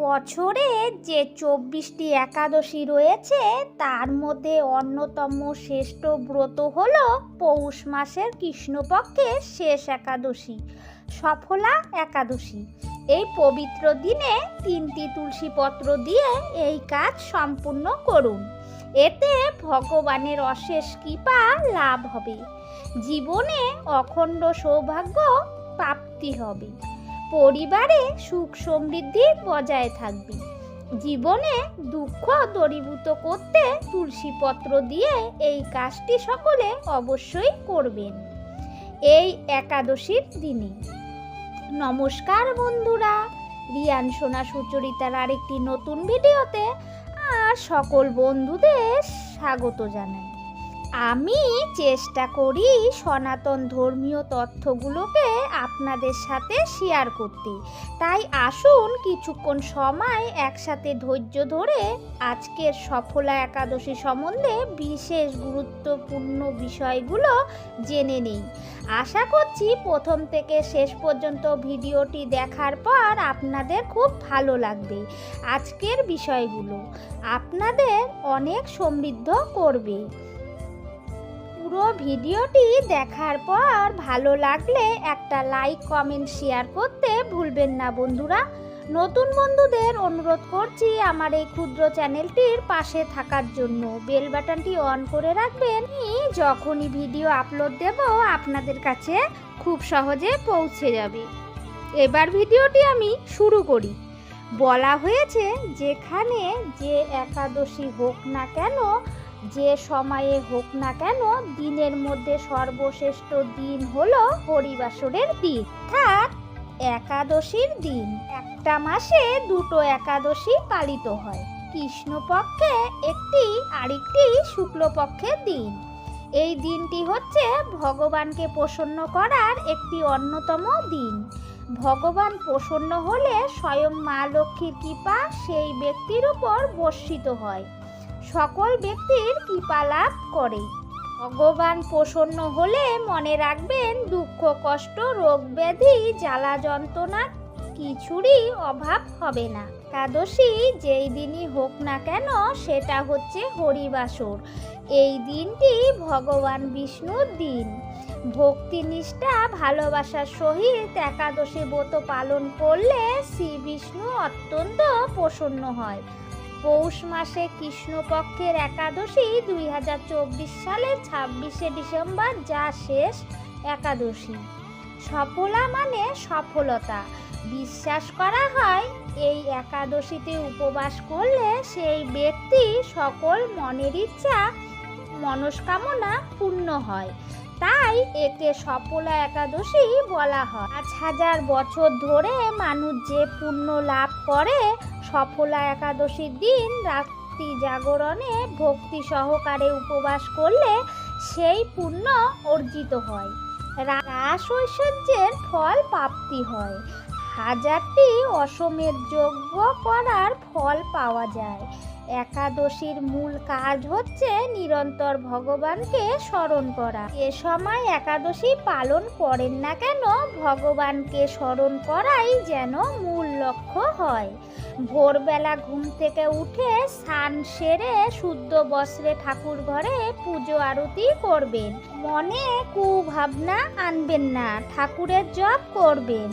বছরে যে চব্বিশটি একাদশী রয়েছে, তার মধ্যে অন্যতম শ্রেষ্ঠ ব্রত হল পৌষ মাসের কৃষ্ণপক্ষের শেষ একাদশী, সফলা একাদশী। এই পবিত্র দিনে তিনটি তুলসী পত্র দিয়ে এই কাজ সম্পূর্ণ করুন। এতে ভগবানের অশেষ কৃপা লাভ হবে। জীবনে অখণ্ড সৌভাগ্য প্রাপ্তি হবে। পরিবারে সুখ সমৃদ্ধি বজায় থাকবে। জীবনে দুঃখ দূরীভূত করতে তুলসী পত্র দিয়ে এই কাজটি সকলে অবশ্যই করবেন। এই একাদশীর দিনে। নমস্কার বন্ধুরা, রিয়ান সোনা সুচরিতার আরেকটি নতুন ভিডিওতে আর সকল বন্ধুদের স্বাগত জানাই। আমি চেষ্টা করি সনাতন ধর্মীয় তথ্যগুলোকে আপনাদের সাথে শেয়ার করতে। তাই আসুন কিছুক্ষণ সময় একসাথে ধৈর্য ধরে আজকের সফলা একাদশী সম্বন্ধে বিশেষ গুরুত্বপূর্ণ বিষয়গুলো জেনে নেই। আশা করছি প্রথম থেকে শেষ পর্যন্ত ভিডিওটি দেখার পর আপনাদের খুব ভালো লাগবে আজকের বিষয়গুলো। আপনাদের অনেক সমৃদ্ধ করবে। পুরো ভিডিওটি দেখার পর ভালো লাগলে একটা লাইক কমেন্ট শেয়ার করতে ভুলবেন না বন্ধুরা। নতুন বন্ধুদের অনুরোধ করছি আমার এই ক্ষুদ্র চ্যানেলটির পাশে থাকার জন্য। বেল বাটনটি অন করে রাখবেন। যখনই ভিডিও আপলোড দেব, আপনাদের কাছে খুব সহজে পৌঁছে যাবে। এবার ভিডিওটি আমি শুরু করি। বলা হয়েছে, যেখানে যে একাদশী হোক না কেন যে সময়ে হোক না কেন, দিনের মধ্যে সর্বশ্রেষ্ঠ দিন হলো হরিবাসরের দিন। অর্থাৎ একাদশীর দিন। একটা মাসে দুটো একাদশী পালিত হয়। কৃষ্ণপক্ষে একটি আরেকটি শুক্লপক্ষের দিন। এই দিনটি হচ্ছে ভগবানকে প্রসন্ন করার একটি অন্যতম দিন। ভগবান প্রসন্ন হলে স্বয়ং মা লক্ষ্মীর কৃপা সেই ব্যক্তির উপর বর্ষিত হয়। সকল ব্যক্তির কৃপা লাভ করে। ভগবান প্রসন্ন হলে মনে রাখবেন দুঃখ, কষ্ট, রোগ ব্যাধি, জ্বালা যন্ত্রণা কিছুরই অভাব হবে না। একাদশী যেই দিনই হোক না কেন সেটা হচ্ছে হরিবাসর। এই দিনটি ভগবান বিষ্ণুর দিন। ভক্তি নিষ্ঠা ভালোবাসার সহিত একাদশী ব্রত পালন করলে শ্রী বিষ্ণু অত্যন্ত প্রসন্ন হয়। পৌষ মাসে কৃষ্ণপক্ষের একাদশী দুই হাজার চব্বিশ সালের ছাব্বিশে ডিসেম্বর যা শেষ একাদশী। সফলা মানে সফলতা। বিশ্বাস করা হয়, এই একাদশীতে উপবাস করলে সেই ব্যক্তি সকল মনের ইচ্ছা, মনস্কামনা পূর্ণ হয়। তাই একে সফলা একাদশী বলা হয়। পাঁচ হাজার বছর ধরে মানুষ যে পুণ্য লাভ করে সফলা একাদশীর দিন রাত্রি জাগরণে ভক্তি সহকারে উপবাস করলে সেই পুণ্য অর্জিত হয়। রাস ঐশ্বর্যের ফল প্রাপ্তি হয়। হাজারটি অসমের যজ্ঞ করার ফল পাওয়া যায়। একাদশীর মূল কাজ হচ্ছে নিরন্তর ভগবানকে স্মরণ করা। এ সময় একাদশী পালন করেন না কেন, ভগবানকে স্মরণ করাই যেন মূল লক্ষ্য হয়। ভোরবেলা ঘুম থেকে উঠে স্নান সেরে শুদ্ধ বস্ত্রে ঠাকুর ঘরে পুজো আরতি করবেন। মনে কুভাবনা আনবেন না, ঠাকুরের জপ করবেন।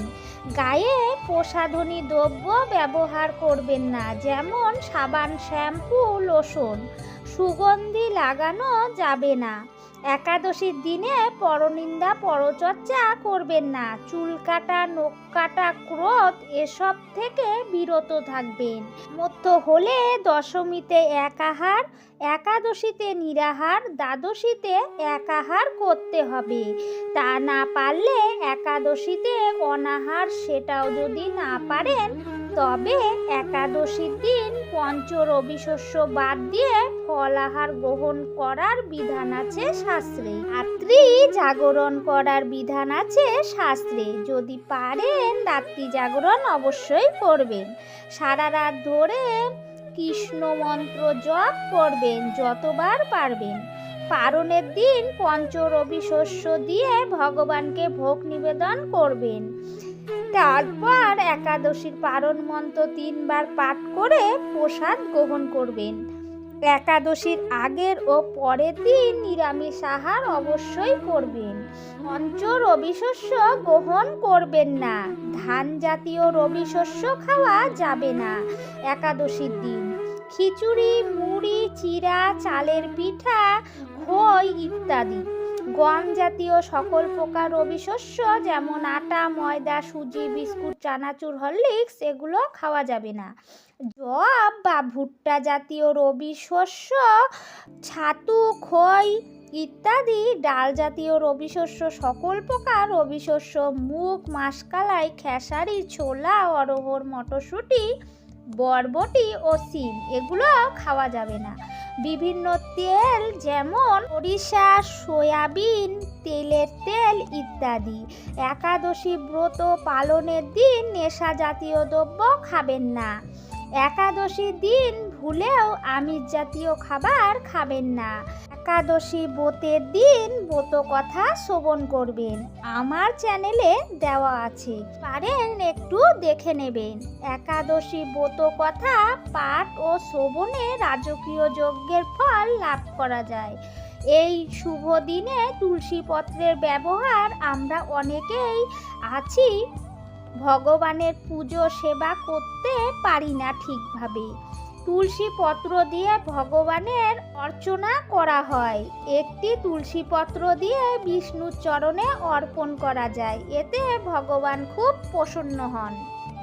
গায়ে প্রসাধনী দ্রব্য ব্যবহার করবেন না, যেমন সাবান, শ্যাম্পু, লোশন। সুগন্ধি লাগানো যাবে না। একাদশীর দিনে পরনিন্দা, পরচর্চা করবেন না। চুল কাটা, নখ কাটা, ক্রোধ, এসব থেকে বিরত থাকবেন। মধ্য হলে দশমীতে একাহার, একাদশীতে নিরাহার, দ্বাদশীতে একাহার করতে হবে। তা না পারলে একাদশীতে অনাহার সেটাও যদি না পারেন, তবে একাদশীর দিন পঞ্চ শস্য বাদ দিয়ে ফলাহার গ্রহণ করার বিধান আছে শাস্ত্রে। রাত্রি জাগরণ করার বিধান আছে শাস্ত্রে। যদি পারেন রাত্রি জাগরণ অবশ্যই করবেন। সারা রাত ধরে কৃষ্ণ মন্ত্র জপ করবেন, যতবার পারবেন। পারণের দিন পঞ্চ রবি শস্য দিয়ে ভগবানকে ভোগ নিবেদন করবেন। তারপর একাদশীর পারণ মন্ত্র তিনবার পাঠ করে প্রসাদ গ্রহণ করবেন। একাদশীর আগের ও পরের দিন নিরামিষ আহার অবশ্যই করবেন। পঞ্চ রবি শস্য গ্রহণ করবেন না। ধান জাতীয় রবি শস্য খাওয়া যাবে না। একাদশীর দিন খিচুড়ি, মুড়ি চিরা চালের পিঠা, খই ইত্যাদি। গম জাতীয় সকল প্রকার রবি শস্য যেমন আটা, ময়দা, সুজি, বিস্কুট, চানাচুর, হরলিক্স এগুলো খাওয়া যাবে না। জব বা ভুট্টা জাতীয় রবি শস্য ছাতু, খই ইত্যাদি ডাল জাতীয় রবি শস্য সকল প্রকার রবি শস্য মুগ, মাসকালাই, খেসারি, ছোলা অরহর মটরশুঁটি বরবটি ও সিম, এগুলো খাওয়া যাবে না। বিভিন্ন তেল যেমন সরিষা, সয়াবিন, তেলের তেল ইত্যাদি। একাদশী ব্রত পালনের দিন নেশা জাতীয় দ্রব্য খাবেন না। একাদশী দিন ভুলেও আমিষ জাতীয় খাবার খাবেন না। একাদশী ব্রতের দিন ব্রত কথা শ্রবণ করবেন। আমার চ্যানেলে দেওয়া আছে। পারেন একটু দেখে নেবেন। একাদশী ব্রত কথা পাঠ ও শ্রবণে রাজকীয় যজ্ঞের ফল লাভ করা যায়। এই শুভ দিনে তুলসী পত্রের ব্যবহার আমরা অনেকেই আছি। ভগবানের পুজো সেবা করতে পারি না ঠিকভাবে। তুলসী পত্র দিয়ে ভগবানের অর্চনা করা হয়। একটি তুলসী পত্র দিয়ে বিষ্ণুর চরণে অর্পণ করা যায়। এতে ভগবান খুব প্রসন্ন হন।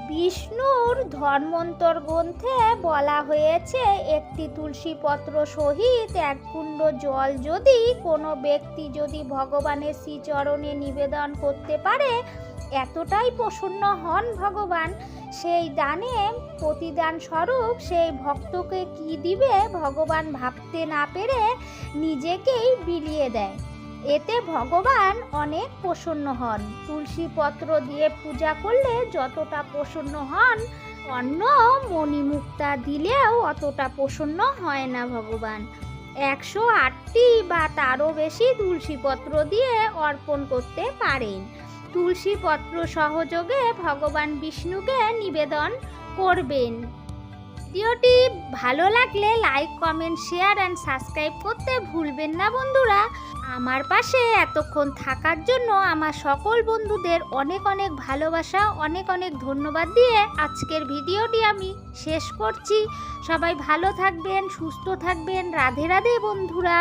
বিষ্ণুর ধর্মন্তর গ্রন্থে বলা হয়েছে, একটি তুলসী পত্র সহিত এক কুণ্ড জল যদি কোনো ব্যক্তি যদি ভগবানের শ্রীচরণে নিবেদন করতে পারে, এতটাই প্রসন্ন হন ভগবান। সেই দানে প্রতিদান স্বরূপ সেই ভক্তকে কি দিবে ভগবান ভাবতে না পেরে নিজেকেই বিলিয়ে দেয়। এতে ভগবান অনেক প্রসন্ন হন। তুলসী পত্র দিয়ে পূজা করলে যতটা প্রসন্ন হন অন্য মণিমুক্তা দিলেও অতটা প্রসন্ন হয় না ভগবান। একশো আটটি বা তারও বেশি তুলসী পত্র দিয়ে অর্পণ করতে পারেন। তুলসী পত্র সহযোগে ভগবান বিষ্ণুকে নিবেদন করবেন। ভিডিওটি ভালো লাগলে like, comment, share and subscribe করতে ভুলবেন না বন্ধুরা। আমার পাশে এতক্ষণ থাকার জন্য আমার সকল বন্ধুদের অনেক অনেক ভালোবাসা, অনেক অনেক ধন্যবাদ দিয়ে আজকের ভিডিওটি আমি শেষ করছি। সবাই ভালো থাকবেন, সুস্থ থাকবেন। রাধে রাধে বন্ধুরা।